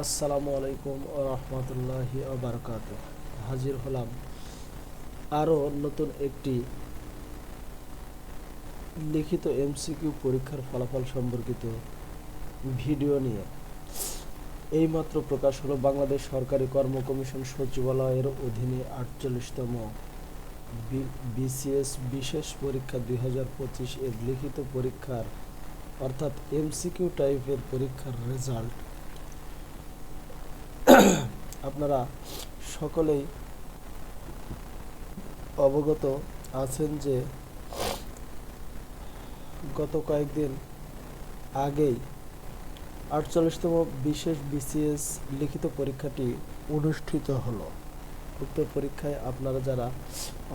আসসালামু আলাইকুম রহমতুল্লাহি বারকাত হাজির হলাম আরও নতুন একটি লিখিত এমসিকিউ পরীক্ষার ফলাফল সম্পর্কিত ভিডিও নিয়ে। এইমাত্র প্রকাশ হলো বাংলাদেশ সরকারি কর্ম কমিশন সচিবালয়ের অধীনে আটচল্লিশতম বিসিএস বিশেষ পরীক্ষা দুই হাজার পঁচিশ এর লিখিত পরীক্ষার, অর্থাৎ এমসিকিউ টাইপের পরীক্ষার রেজাল্ট আপনারা সকলেই অবগত আছেন যে গত কয়েকদিন আগেই আটচল্লিশতম বিশেষ বিসিএস লিখিত পরীক্ষাটি অনুষ্ঠিত হলো। উক্ত পরীক্ষায় আপনারা যারা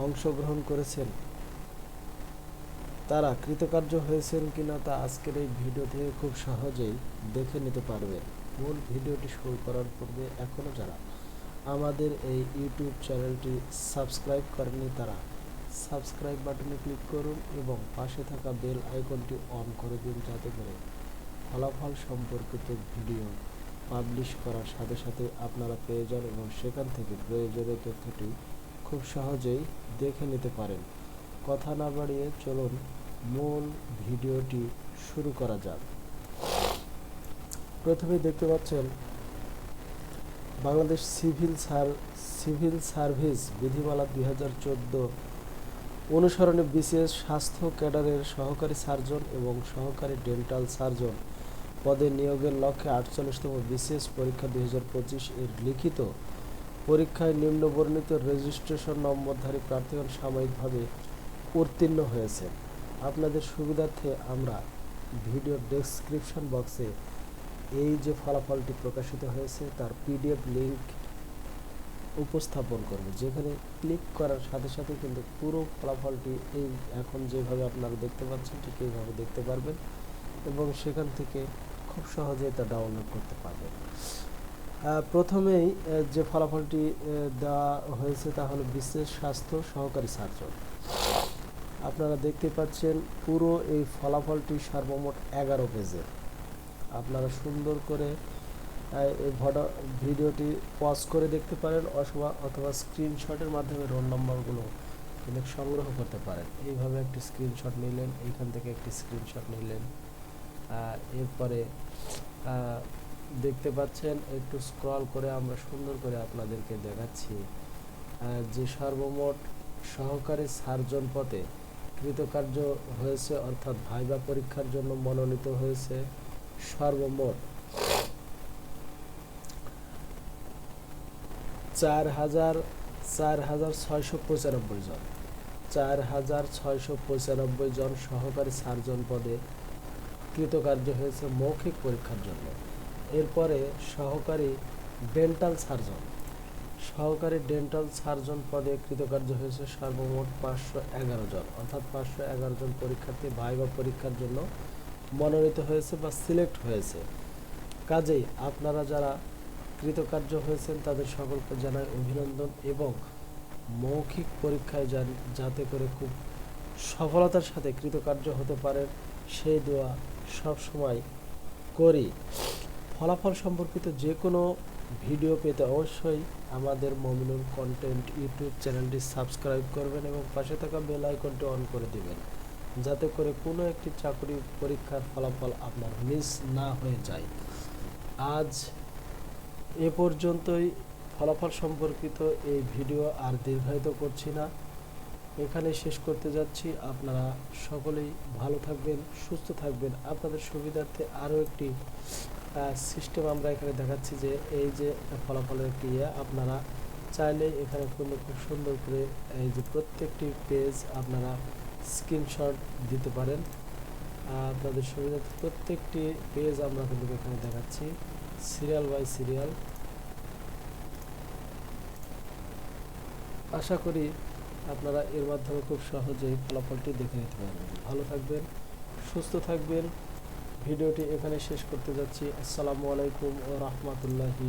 অংশগ্রহণ করেছেন, তারা কৃতকার্য হয়েছেন কিনা তা আজকের এই ভিডিও থেকে খুব সহজেই দেখে নিতে পারবেন। মূল ভিডিওটি শুরু করার পূর্বে এখনও যারা আমাদের এই ইউটিউব চ্যানেলটি সাবস্ক্রাইব করেননি তারা সাবস্ক্রাইব বাটনে ক্লিক করুন এবং পাশে থাকা বেল আইকনটি অন করে দিন যাতে করে ফলাফল সম্পর্কিত ভিডিও পাবলিশ করার সাথে সাথে আপনারা পেয়ে যান এবং সেখান থেকে প্রয়োজনীয় তথ্যটি খুব সহজেই দেখে নিতে পারেন। কথা না বাড়িয়ে চলুন মূল ভিডিওটি শুরু করা যাক। প্রথমেই দেখতে পাচ্ছেন বাংলাদেশ সিভিল সার, সিভিল সার্ভিস বিধিমালা দুই হাজার চোদ্দ অনুসরণে বিশেষ স্বাস্থ্য ক্যাডারের সহকারী সার্জন এবং সহকারী ডেন্টাল সার্জন পদে নিয়োগের লক্ষ্যে আটচল্লিশতম বিশেষ পরীক্ষা দুই হাজার পঁচিশ এর লিখিত পরীক্ষায় নিম্নবর্ণিত রেজিস্ট্রেশন নম্বরধারী প্রার্থীগণ সাময়িকভাবে উত্তীর্ণ হয়েছে আপনাদের সুবিধার্থে আমরা ভিডিও ডেসক্রিপশন বক্সে এই যে ফলাফলটি প্রকাশিত হয়েছে, তার পিডিএফ লিংক উপস্থাপন করবে। যেখানে ক্লিক করার সাথে সাথে কিন্তু পুরো ফলাফলটি এই এখন যেভাবে আপনারা দেখতে পাচ্ছেন, ঠিক এইভাবে দেখতে পারবেন এবং সেখান থেকে খুব সহজেই তা ডাউনলোড করতে পারবেন। প্রথমেই যে ফলাফলটি দেওয়া হয়েছে তা হলো বিশেষ স্বাস্থ্য সহকারী সার্জন। আপনারা দেখতে পাচ্ছেন পুরো এই ফলাফলটি সর্বমোট এগারো পেজের। আপনারা সুন্দর করে ভিডিওটি পজ করে দেখতে পারেন অথবা অথবা স্ক্রিনশটের মাধ্যমে রোল নম্বরগুলো কিন্তু সংগ্রহ করতে পারেন। এইভাবে একটি স্ক্রিনশট নিলেন, এইখান থেকে একটি স্ক্রিনশট নিলেন এরপরে দেখতে পাচ্ছেন, একটু স্ক্রল করে আমরা সুন্দর করে আপনাদেরকে দেখাচ্ছি যে সর্বমোট সহকারী সার্জন পদে কৃতকার্য হয়েছে, অর্থাৎ ভাইবা পরীক্ষার জন্য মনোনীত হয়েছে। সর্বমোট চার হাজার চার হাজার ছয়শো পঁচানব্বই জন। চার হাজার ছয়শো পঁচানব্বই জন সহকারী সার্জন পদে কৃতকার্য হয়েছে মৌখিক পরীক্ষার জন্য। এরপরে সহকারী ডেন্টাল সার্জন। সহকারী ডেন্টাল সার্জন পদে কৃতকার্য হয়েছে সর্বমোট পাঁচশো এগারো জন। অর্থাৎ পাঁচশো এগারো জন পরীক্ষার্থী ভাইবা পরীক্ষার জন্য মনোনীত হয়েছে বা সিলেক্ট হয়েছে। কাজেই আপনারা যারা কৃতকার্য হয়েছেন, তাদের সকলকে জানাই অভিনন্দন এবং মৌখিক পরীক্ষায় যাতে করে খুব সফলতার সাথে কৃতকার্য হতে পারেন, সেই দোয়া সবসময় করি। ফলাফল সম্পর্কিত যে কোনো ভিডিও পেতে অবশ্যই আমাদের মমিনুল কন্টেন্ট ইউটিউব চ্যানেলটি সাবস্ক্রাইব করবেন এবং পাশে থাকা বেল আইকনটি অন করে দিবেন। যাতে করে কোনো একটি চাকরি পরীক্ষার ফলাফল আপনার মিস না হয়ে যায়। আজ এ পর্যন্তই। ফলাফল সম্পর্কিত এই ভিডিও আর দীর্ঘায়িত করছি না। এখানে শেষ করতে যাচ্ছি। আপনারা সকলেই ভালো থাকবেন, সুস্থ থাকবেন। আপনাদের সুবিধার্থে আরও একটি সিস্টেম আমরা এখানে দেখাচ্ছি যে এই যে ফলাফলের একটি ইয়ে আপনারা চাইলে এখানে খুব সুন্দর করে এই যে প্রত্যেকটি পেজ আপনারা স্ক্রিনশট দিতে পারেন। আপনাদের সুবিধার্থে প্রত্যেকটি পেজ আমরা কিন্তু এখানে দেখাচ্ছি সিরিয়াল বাই সিরিয়াল আশা করি আপনারা এর মাধ্যমে খুব সহজেই ফলাফলটি দেখে নিতে পারবেন। ভালো থাকবেন, সুস্থ থাকবেন। ভিডিওটি এখানে শেষ করতে যাচ্ছি। আসসালামু আলাইকুম ও রহমতুল্লাহি